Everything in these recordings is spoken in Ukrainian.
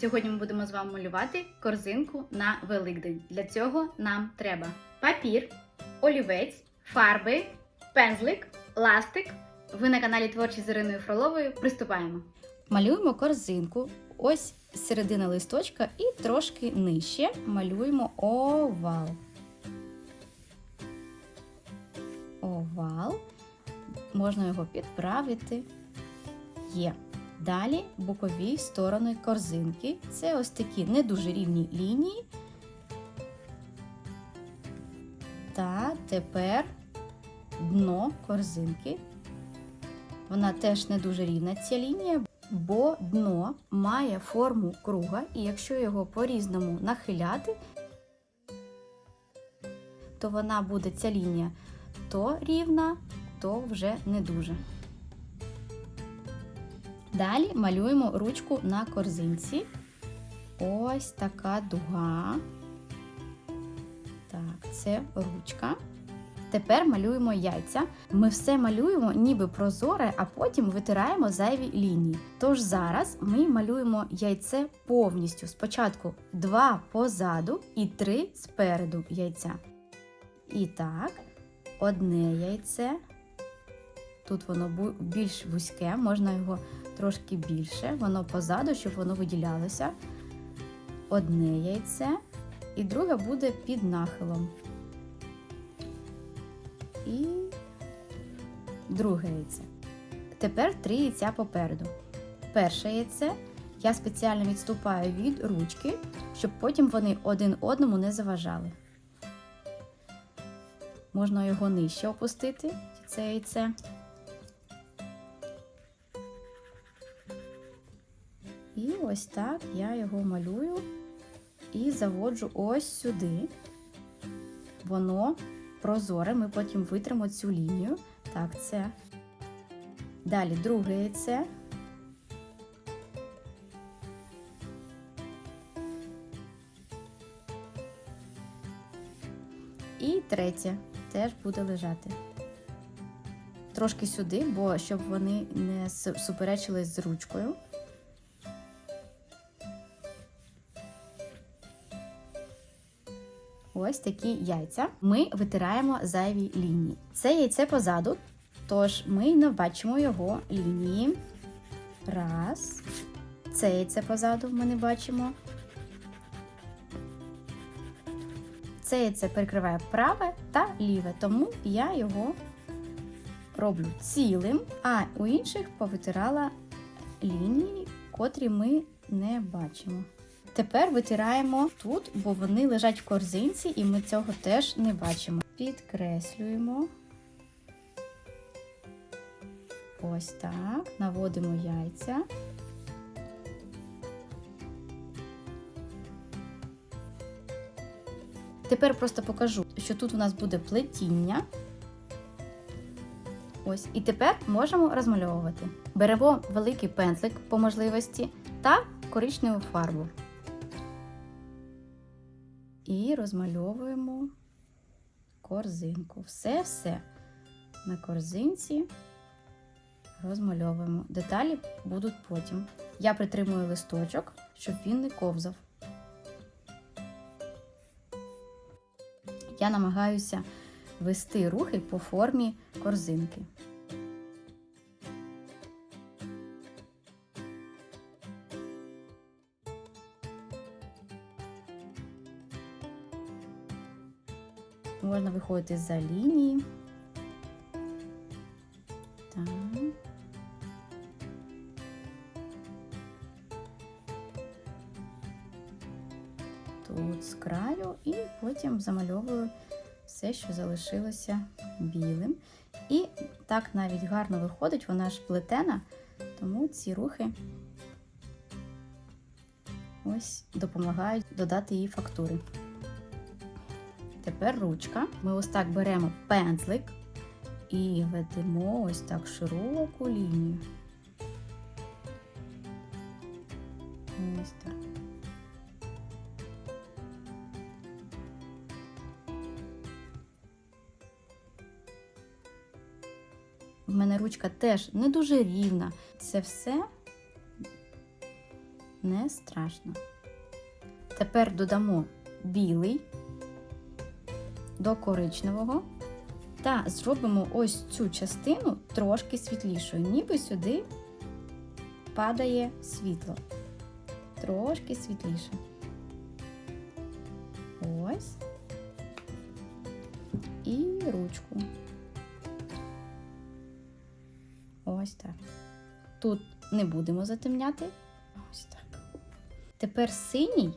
Сьогодні ми будемо з вами малювати корзинку на Великдень. Для цього нам треба папір, олівець, фарби, пензлик, ластик. Ви на каналі Творчі з Іриною Фроловою. Приступаємо. Малюємо корзинку. Ось середина листочка і трошки нижче малюємо овал. Овал. Можна його підправити. Є. Далі бокові сторони корзинки. Це ось такі не дуже рівні лінії. Та тепер дно корзинки. Вона теж не дуже рівна ця лінія, бо дно має форму круга, і якщо його по-різному нахиляти, то вона буде ця лінія то рівна, то вже не дуже. Далі малюємо ручку на корзинці. Ось така дуга. Так, це ручка. Тепер малюємо яйця. Ми все малюємо ніби прозоре, а потім витираємо зайві лінії. Тож зараз ми малюємо яйце повністю. Спочатку два позаду і три спереду яйця. І так, одне яйце. Тут воно більш вузьке, можна його трошки більше, воно позаду, щоб воно виділялося. Одне яйце, і друге буде під нахилом. І друге яйце. Тепер три яйця попереду. Перше яйце я спеціально відступаю від ручки, щоб потім вони один одному не заважали. Можна його нижче опустити, це яйце. Ось так я його малюю і заводжу ось сюди. Воно прозоре, ми потім витримо цю лінію. Так, це. Далі друге яйце. І третє теж буде лежати. Трошки сюди, бо щоб вони не су- суперечились з ручкою. Ось такі яйця. Ми витираємо зайві лінії. Це яйце позаду, тож ми не бачимо його лінії. Раз. Це яйце позаду ми не бачимо. Це яйце перекриває праве та ліве, тому я його роблю цілим, а у інших повитирала лінії, котрі ми не бачимо. Тепер витираємо тут, бо вони лежать в корзинці, і ми цього теж не бачимо. Підкреслюємо. Ось так. Наводимо яйця. Тепер просто покажу, що тут у нас буде плетіння. Ось, і тепер можемо розмальовувати. Беремо великий пензлик по можливості та коричневу фарбу. І розмальовуємо корзинку. Все-все на корзинці розмальовуємо. Деталі будуть потім. Я притримую листочок, щоб він не ковзав. Я намагаюся вести рухи по формі корзинки. Можна виходити за лінії. Тут з краю і потім замальовую все, що залишилося білим. І так навіть гарно виходить, вона ж плетена, тому ці рухи ось допомагають додати їй фактури. Тепер ручка. Ми ось так беремо пензлик і ведемо ось так широку лінію. Ось так. В мене ручка теж не дуже рівна. Це все не страшно. Тепер додамо білий до коричневого та зробимо ось цю частину трошки світлішою, ніби сюди падає світло. Трошки світліше. Ось. І ручку. Ось так. Тут не будемо затемняти. Ось так. Тепер синій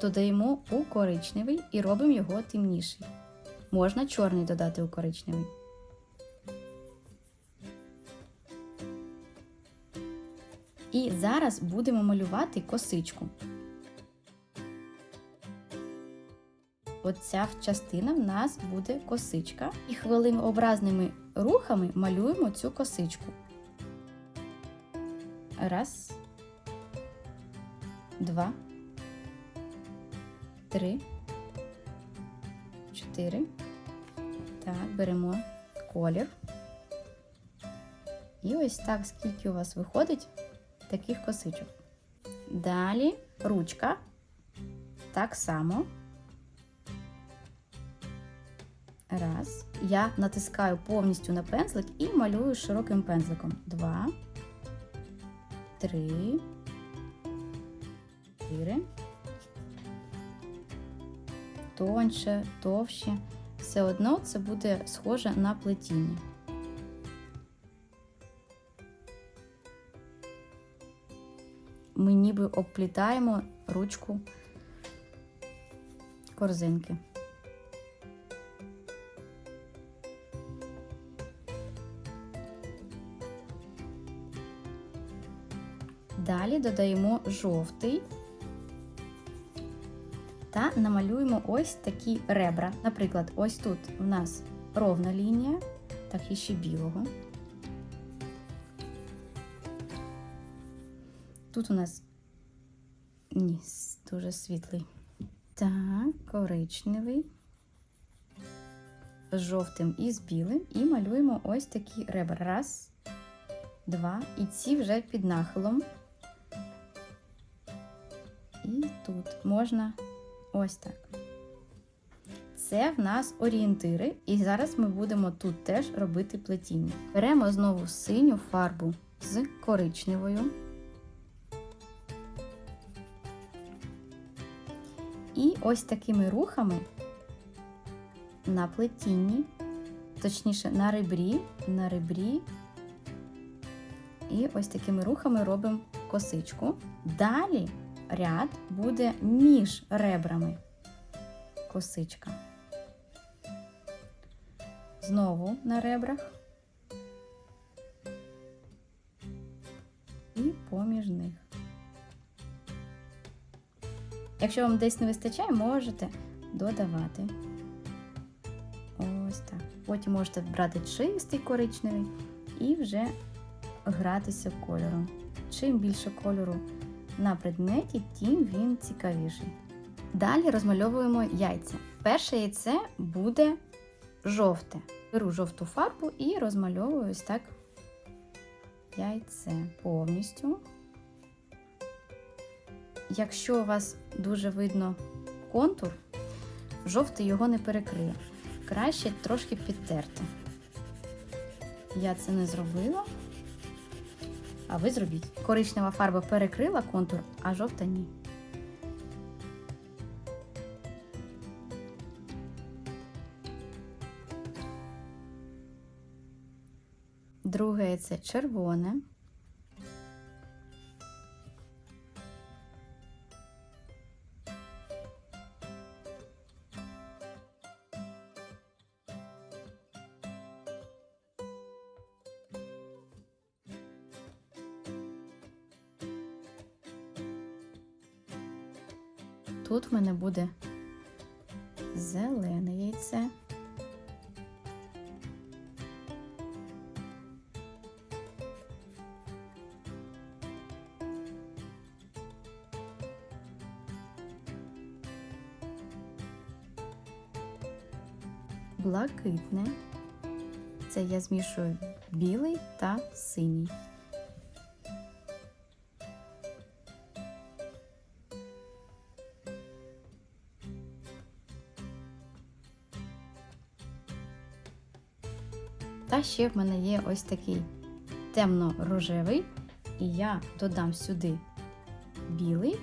додаємо у коричневий і робимо його темніший. Можна чорний додати у коричневий. І зараз будемо малювати косичку. Оця частина в нас буде косичка. І хвилинообразними рухами малюємо цю косичку. Раз. Два. Три. Чотири. Так, беремо колір. І ось так, скільки у вас виходить таких косичок. Далі ручка. Так само. Раз. Я натискаю повністю на пензлик і малюю широким пензликом. Два. Три. Чотири. Тоньше, товще. Все одно це буде схоже на плетіння. Ми ніби обплітаємо ручку корзинки. Далі додаємо жовтий та намалюємо ось такі ребра. Наприклад, ось тут у нас ровна лінія, так і ще білого. Тут у нас ні, дуже світлий. Так, коричневий, з жовтим і з білим. І малюємо ось такі ребра. Раз, два. І ці вже під нахилом. І тут можна ось так. Це в нас орієнтири, і зараз ми будемо тут теж робити плетіння. Беремо знову синю фарбу з коричневою. І ось такими рухами на плетінні, точніше на ребрі, на ребрі. І ось такими рухами робимо косичку. Далі ряд буде між ребрами косичка. Знову на ребрах і поміж них. Якщо вам десь не вистачає, можете додавати. Ось так. Потім можете брати чистий коричневий і вже гратися кольором. Чим більше кольору на предметі, тим він цікавіший. Далі розмальовуємо яйця. Перше яйце буде жовте. Беру жовту фарбу і розмальовую ось так яйце повністю. Якщо у вас дуже видно контур, жовтий його не перекриє. Краще трошки підтерти. Я це не зробила. А ви зробіть. Коричнева фарба перекрила контур, а жовта ні. Друге це червоне. Тут в мене буде зелене яйце. Блакитне. Це я змішую білий та синій. Ще в мене є ось такий темно-рожевий, і я додам сюди білий.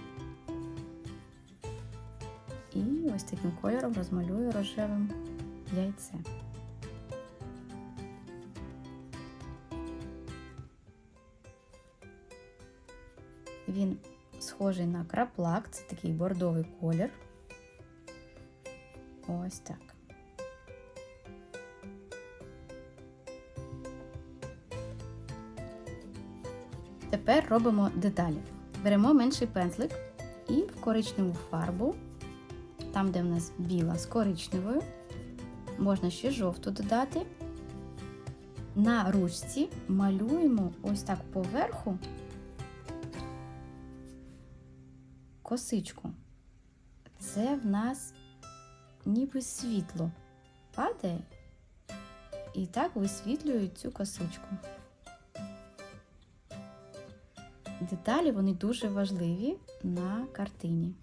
І ось таким кольором розмалюю рожевим яйце. Він схожий на краплак, це такий бордовий колір. Ось так. Тепер робимо деталі. Беремо менший пензлик і в коричневу фарбу, там, де в нас біла з коричневою, можна ще жовту додати. На ручці малюємо ось так поверху косичку. Це в нас ніби світло падає і так висвітлюють цю косичку. Деталі вони дуже важливі на картині.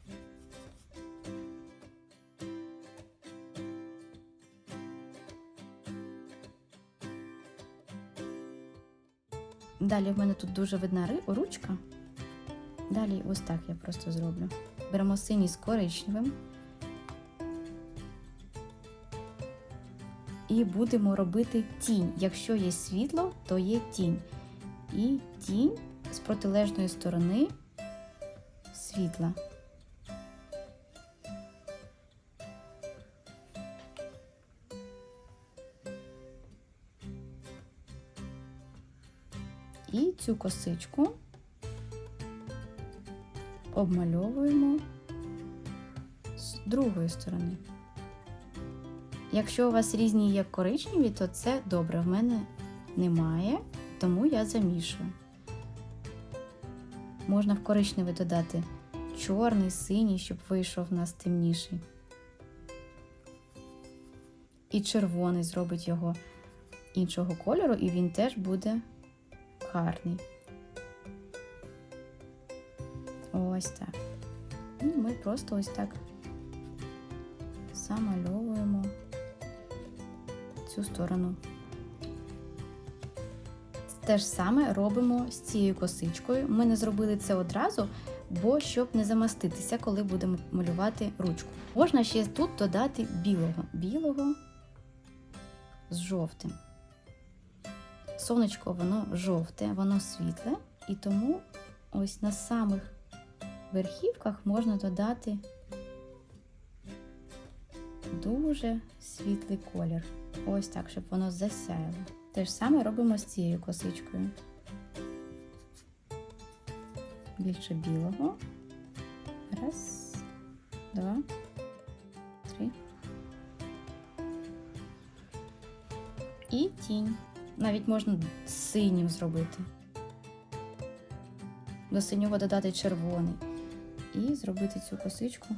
Далі в мене тут дуже видна ручка. Далі ось так я просто зроблю. Беремо синій з коричневим. І будемо робити тінь. Якщо є світло, то є тінь. І тінь з протилежної сторони світла. І цю косичку обмальовуємо з другої сторони. Якщо у вас різні є коричневі, то це добре. В мене немає, тому я замішую. Можна в коричневий додати чорний, синій, щоб вийшов у нас темніший. І червоний зробить його іншого кольору, і він теж буде гарний. Ось так. І ми просто ось так замальовуємо цю сторону. Те ж саме робимо з цією косичкою. Ми не зробили це одразу, бо щоб не замаститися, коли будемо малювати ручку. Можна ще тут додати білого. Білого з жовтим. Сонечко, воно жовте, воно світле, і тому ось на самих верхівках можна додати дуже світлий колір. Ось так, щоб воно засяяло. Те ж саме робимо з цією косичкою. Більше білого. Раз, два, три. І тінь. Навіть можна синім зробити. До синього додати червоний. І зробити цю косичку.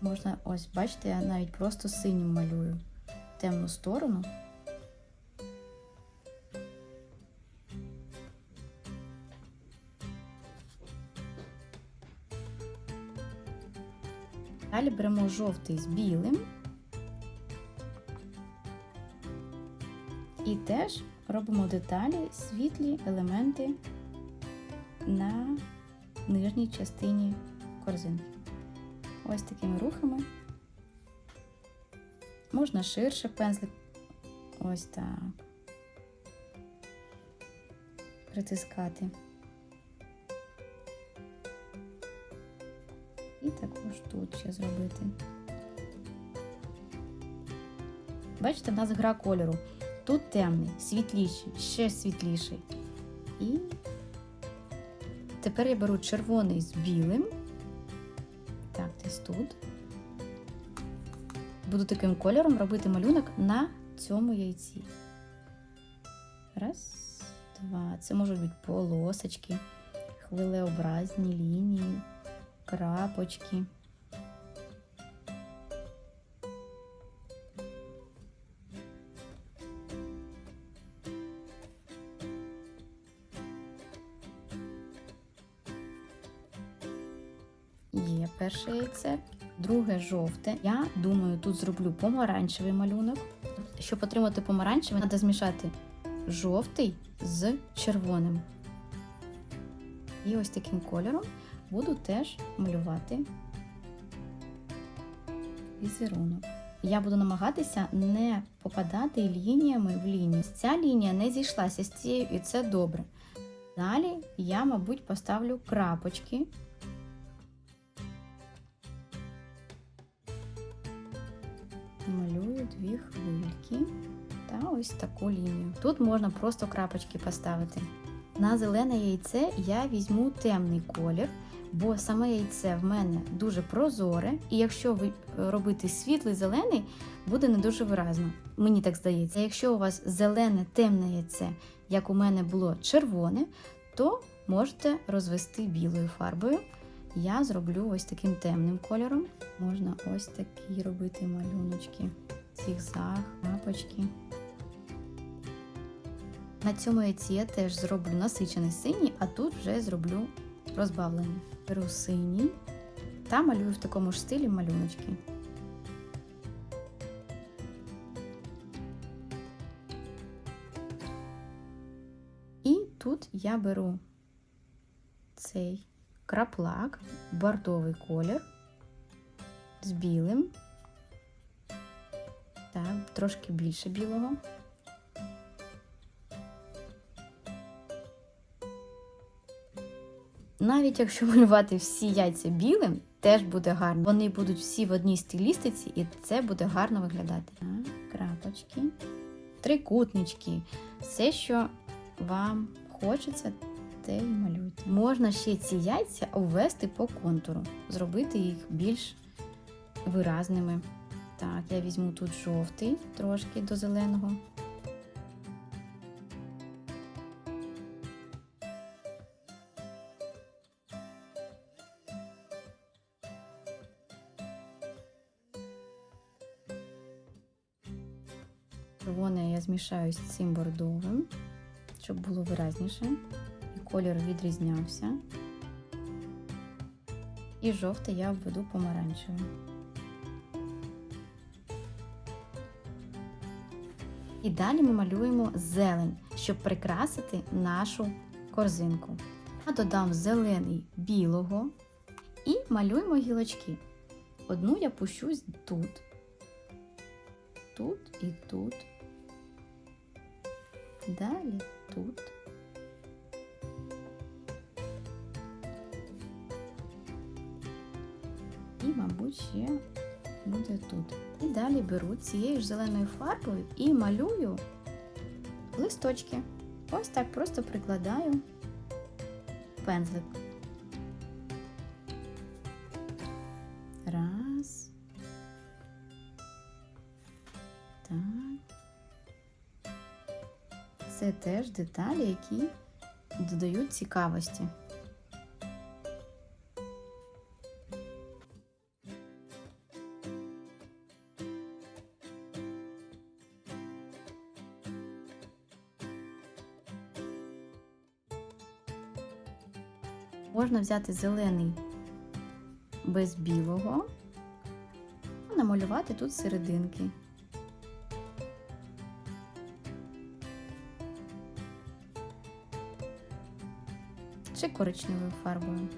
Можна, ось, бачите, я навіть просто синім малюю темну сторону. Далі беремо жовтий з білим. І теж робимо деталі, світлі елементи на нижній частині корзинки. Ось такими рухами. Можна ширше пензлик. Ось так. Притискати. Також тут ще зробити. Бачите, в нас гра кольору. Тут темний, світліший, ще світліший. І тепер я беру червоний з білим. Так, десь тут. Буду таким кольором робити малюнок на цьому яйці. Раз, два. Це можуть бути полосочки, хвилеобразні лінії, крапочки. Є перше яйце, друге жовте. Я думаю, тут зроблю помаранчевий малюнок. Щоб отримати помаранчевий, треба змішати жовтий з червоним. І ось таким кольором буду теж малювати візерунок. Я буду намагатися не попадати лініями в лінію. Ця лінія не зійшлася з цією, і це добре. Далі я, мабуть, поставлю крапочки. Малюю дві хвильки та ось таку лінію. Тут можна просто крапочки поставити. На зелене яйце я візьму темний колір, бо саме яйце в мене дуже прозоре, і якщо ви робити світлий зелений, буде не дуже виразно. Мені так здається. Якщо у вас зелене темне яйце, як у мене було червоне, то можете розвести білою фарбою. Я зроблю ось таким темним кольором. Можна ось такі робити малюночки, зігзаг, лапочки. На цьому яйці я теж зроблю насичений синій, а тут вже зроблю розбавлений. Беру синій та малюю в такому ж стилі малюночки. І тут я беру цей краплак, бордовий колір з білим. Так, трошки більше білого. Навіть якщо малювати всі яйця білим, теж буде гарно. Вони будуть всі в одній стилістиці, і це буде гарно виглядати. Крапочки, трикутнички, все, що вам хочеться, те й малюйте. Можна ще ці яйця обвести по контуру, зробити їх більш виразними. Так, я візьму тут жовтий трошки до зеленого. Червоне я змішаю з цим бордовим, щоб було виразніше, і колір відрізнявся. І жовте я обведу помаранчевим. І далі ми малюємо зелень, щоб прикрасити нашу корзинку. Я додам зелений білого і малюємо гілочки. Одну я пущу тут, тут і тут. Далі тут. І, мабуть, ще буде тут. І далі беру цією ж зеленою фарбою і малюю листочки. Ось так просто прикладаю пензлик. Теж деталі, які додають цікавості. Можна взяти зелений без білого, намалювати тут серединки. Чи коричневою фарбою.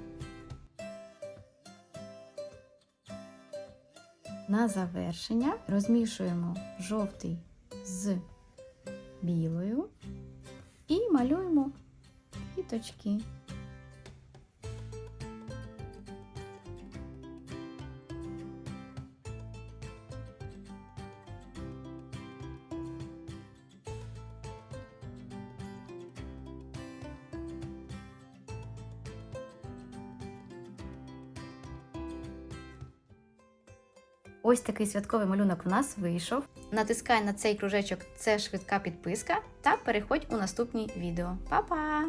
На завершення розмішуємо жовтий з білою і малюємо квіточки. Ось такий святковий малюнок у нас вийшов. Натискай на цей кружечок це швидка підписка та переходь у наступні відео. Па-па!